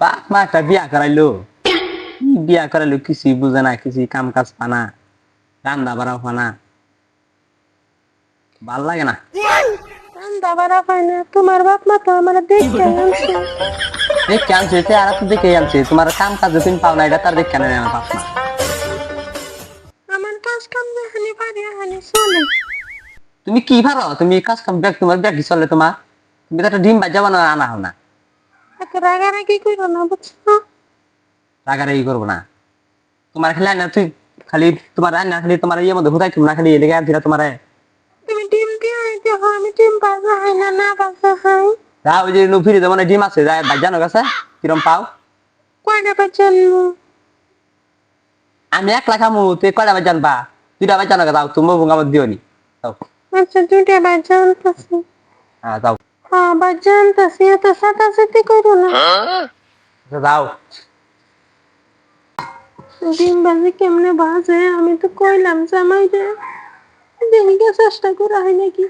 বাপ মা একটা বিয়া করাইলো। বিয়া করাইলো কিছুই বুঝে না কিছুই কাম কাজ পানা রান্না বাড়াও পানা ভালো লাগে না? রান্দা বাড়া পাই না তোমার বাপ মা তো আমার আনছে। দেখে আনছে তো দেখে আনছে। তোমার কাম কাজ তুমি পাও না এটা তার দেখে আনে আমার বাপ মা। আমার কাজ কাম পারি চলে। তুমি কি পারো তুমি কাজ কাম ব্যাগ তোমার ব্যাগ চলে তোমার। তুমি তো একটা ডিম বাজা বানা আনা হও না। রাগারাগি করো না বুঝছ? রাগারাগি করব না। তোমার খালি তুই খালি তোমার রান্না খালি তোমার ইয়ে মধ্যে হুদাই না খালি এদিকে আনছি তোমার। তুমি ডিম দিয়ে আইতে হয় আমি ডিম বাজা হয় না না বাজা হয়। যা ওই যে ফিরে মানে ডিম আছে বাজানো গেছে? কিরম পাও? কয়টা বাজানো আমি একলা খামু তুই কয়টা বাজান বা দুইটা বাজানো গেছে তুমি বুঙ্গা মধ্যে দিও নি আচ্ছা দুইটা বাজা আনতেছি হ্যাঁ যাও। হ্যাঁ বাজা আনতেছি এত সাদা সাথে করো না। আচ্ছা, যাও ডিম বাজে কেমনে বাজে? আমি তো কইলাম জামাই চেষ্টা করা হয় নাকি।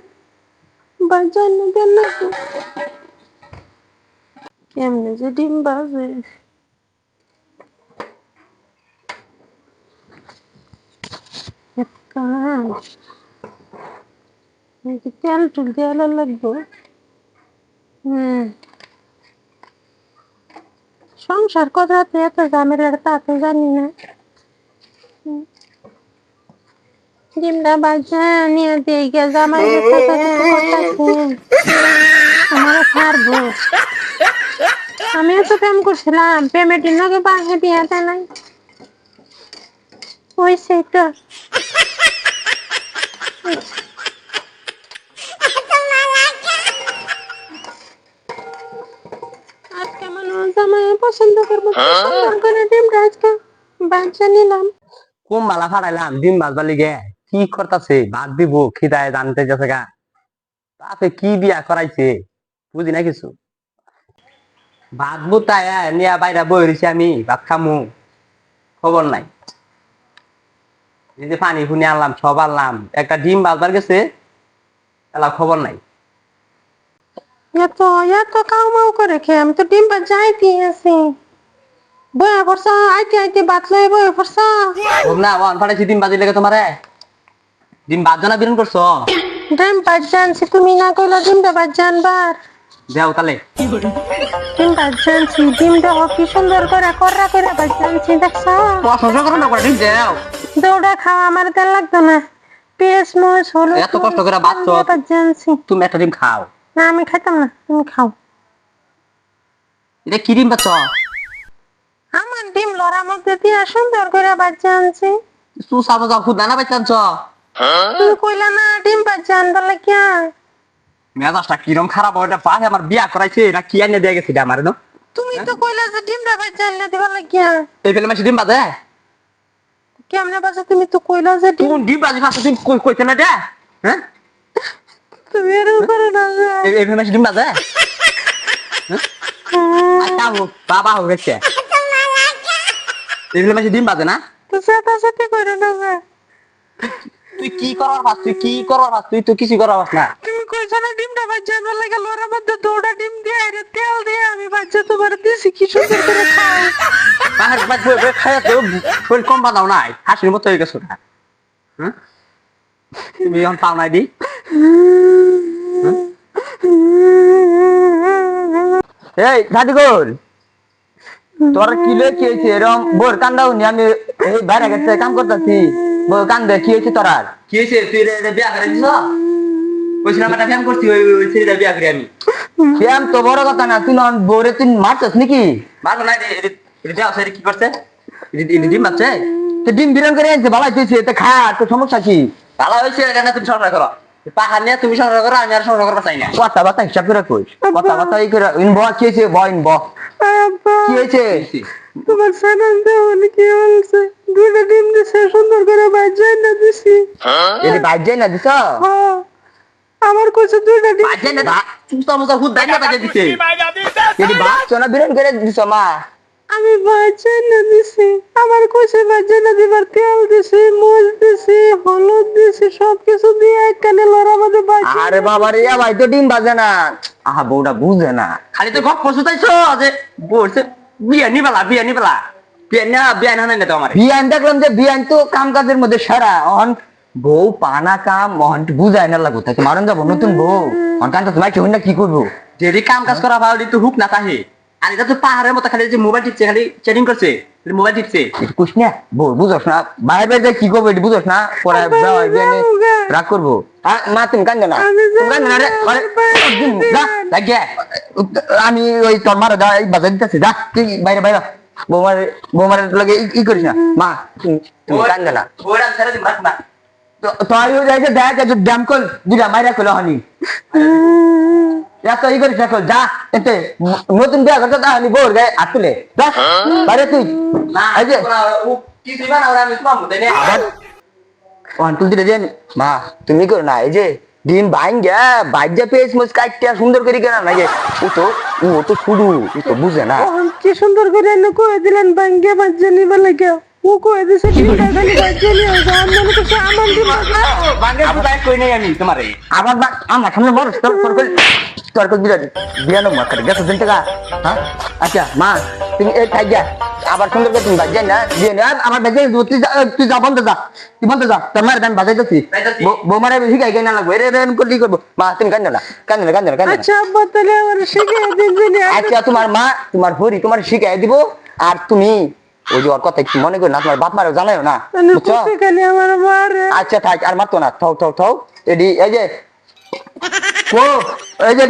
কেমনে যে ডিম নাকি তেল টুল দেওয়া লাগবে। হুম। সংসার কথাতে এত ঝামেলার, তা তো জানি না। ডিমটা নিয়ে দিয়ে আমার ছাড়বো। তো প্রেম করছিলাম পেমেন্টের নাকি বাহে দিয়ে দেয় নাই? ওই সেই তো। পছন্দ করব। করে ডিমটা আজকে বাচ্চা নিলাম কোন মালা ফাড়াইলাম ডিম বাজবার লিগে কি করতাছে? ভাত দিব খিদায় জানতে গেছে গা। তাতে কি বিয়া করাইছে? বুঝি না কিছু। ভাত বুতায় নিয়া বাইরা আমি ভাত খামু। খবর নাই। এই যে পানি ফুনি আনলাম সব আনলাম। একটা ডিম বাজবার গেছে এলা খবর নাই। এত এত কাউ মাউ করে খেয়ে আমি তো ডিম বা যাইতে আছি। বয়া করছ আইতে আইতে বাত লই বয়া হোক না ওয়ান ফাটাইছি ডিম বাজি লেগে তোমারে? ডিম বাজ না বিরন করছ? ডিম বাজ জানছি তুমি না কইলা ডিমটা বাজ জানবার। দেও তালে। ডিম বাজ জানছি ডিমটা হ কি সুন্দর করে কররা করে জানছি দেখছ? পছন্দ করো না করে ডিম দেও? দৌড়া খাওয়া আমার তেল লাগতো না। পেঁয়াজ মরিচ হলুদ এত কষ্ট করে জানছি। তুমি একটা ডিম খাও। না আমি খাইতাম না তুমি খাও। এটা কি ডিম পাচ্ছ আমার ডিম লড়ার মধ্যে দিয়ে সুন্দর করে বাজ জানছি তু সাবো যাও খুদ না পাইতাছ তুমি কইলা না ডিম বাজ জানবার লাগিয়া মেজাজটা কিরম খারাপ ওটা পাশে আমার বিয়া করাইছে এটা কি আনিয়ে দিয়ে গেছে আমার না? তুমি তো কইলা যে ডিমটা বাজ জানলে দিবার লাগিয়া এই ফেলে মাসে ডিম বাজে? কেমনে বাজে তুমি তো কইলা যে ডিম ডিম বাজি ফাঁসে তুমি কই কইতে না দে হ্যাঁ? তুমি এরকম করো না যে। এই এই ফেলে মাসে ডিম বাজে আচ্ছা হো বাবা হো গেছে এই ফেলে ডিম বাজে না? সেটা করো না। তুই কি করার ভাস? তুই কি করার ভাস? তুই তো কিছু করার ভাস না। তুমি কইছো না ডিমটা বাজ জানবার লাগে মধ্যে দৌড়া ডিম দিয়ে আরে তেল দিয়ে আমি বাচ্চা তোমার দিছি কি সুন্দর করে খাও বাজ বই বই খায় তো কম বানাও নাই হাসির মতো হয়ে গেছো। না হ্যাঁ? তুমি এখন পাও নাই দি? এই দাদি গোল তোর কি লয়ে কি হয়েছে? এরকম বোর কান্দাও নি আমি এই বাইরে গেছে কাম করতেছি। বোর কান্দে কি হয়েছে তোর আর? কি হয়েছে? তুই রে বিয়া করে দিছ কইছিলাম একটা ফ্যাম করছি ওই ওই ছেলেটা বিয়া করি আমি। ফ্যাম তো বড় কথা না তুই নন বোরে তুই মারছস নাকি? মারবো না রে কি করছে? ডিম পাচ্ছে তো ডিম বিরান করে আনছে ভালো হয়েছে তো খা তো সমস্যা কি? ভালো হয়েছে এটা না তুমি করো। পাহাড় নিয়ে তুমি সংসার করো আমি আর সংসার করব চাই না। কথা বার্তা হিসাব করে কই? কথা বার্তা এই করে ইনব কি হয়েছে? ব ইনব কি হয়েছে? তোমার সানান দেওয়ান কি বলছে দুটো ডিম দিছে সুন্দর করে বাজ না দিছি। এটি বাজ্যে না দিছ? হ্যাঁ। আমার কাছে দুটো ডিম বাজ্যে না চুস্তা মুস্তা না বাজে দিছে। এটি বাচ্চা না বিরান করে দিছ মা। আমি বাজে না দিছি আমার কাছে বাজে না দিবার তেল দিছি মুজ দিছি হলুদ দিছি সব কিছু দিয়ে একখানে লড়া মধ্যে আরে বাবা রে ভাই তো ডিম বাজে না। আহা বউটা বুঝে না। খালি তো গপ পশুতাইছ যে বলছে বিয়া নিবেলা বিয়া নিবেলা বিয়া না বিয়া না না তো আমার। বিয়ান দেখলাম যে বিয়ান তো কাম কাজের মধ্যে সারা। অন বউ পানা কাম বুঝায় না লাগো তাকে মারণ যাব নতুন বউ। অন কান্তা তোমার কেউ না কি করব? যদি কাম কাজ করা ভালো তো হুক না তাহে। আর এটা তো পাহাড়ের মতো খালি যে মোবাইল টিপছে খালি চ্যাটিং করছে মোবাইল টিপছে। কুস না বুঝোস না বাইরে বাইরে কি করব এটা বুঝোস না পরে রাগ করব। মা তুমি কান্দো না। কান্দো না রে আমি ওই তোর মারা যা এই বাজার দিতেছি যা তুই বাইরে বাইরে বৌমার বৌমার লাগে ই- ই করিস না। মা তুমি তুমি না। তো যাইছে দেখ যে ব্যায়াম কর দুটা মাইরা কইলো হনি এত ই করিস না কর, যা এতে ন- নতুন বিয়া করতে তা হনি বোর গায়ে হাত তুলে। যা বাইরে তুই। না যে। না আমি টু থ্রি দেন মা তুমি করো না এই যে দিন বাইন যা বাইক যা পেয়েছ মুস কাটতে সুন্দর করে কেনা লাগে ও তো ও তো শুরু ও তো বুঝে না। কি সুন্দর করে এনে কয়ে দিলেন ভাঙ্গে বাজ্যা নিবে লাগে। দিছে খালি কই নাই আমি তোমারে? আবার বা আমার সামনে মর তোর তোর কই তোর কই বিরাট বিয়ানো মা করে গেছে দিন টাকা হ্যাঁ? আচ্ছা মা তুমি এই খাই যা আবার সুন্দর করে তুমি বাজাই না দিয়ে না আমার বাজাই তুই তুই যা বন্ধ যা তুই বন্ধ যা তোর মায়ের আমি বাজাইতেছি। বাজাইতাছি। বৌমারে শিখাই গাই না লাগবে রে রে করলি করব? মা তুমি কান্দো না কান্দো না কান্দো না কান্দো আচ্ছা আব্বা তাহলে আমার শিখে দিন আচ্ছা তোমার মা তোমার হরি তোমার শিখাই দিব আর তুমি ওই যে ওর কথা একটু মনে করি না তোমার বাপ মারও জানাইও না মারে? আচ্ছা থাক আর মারতো না থাও থাও থাও এডি এই যে ও এই যে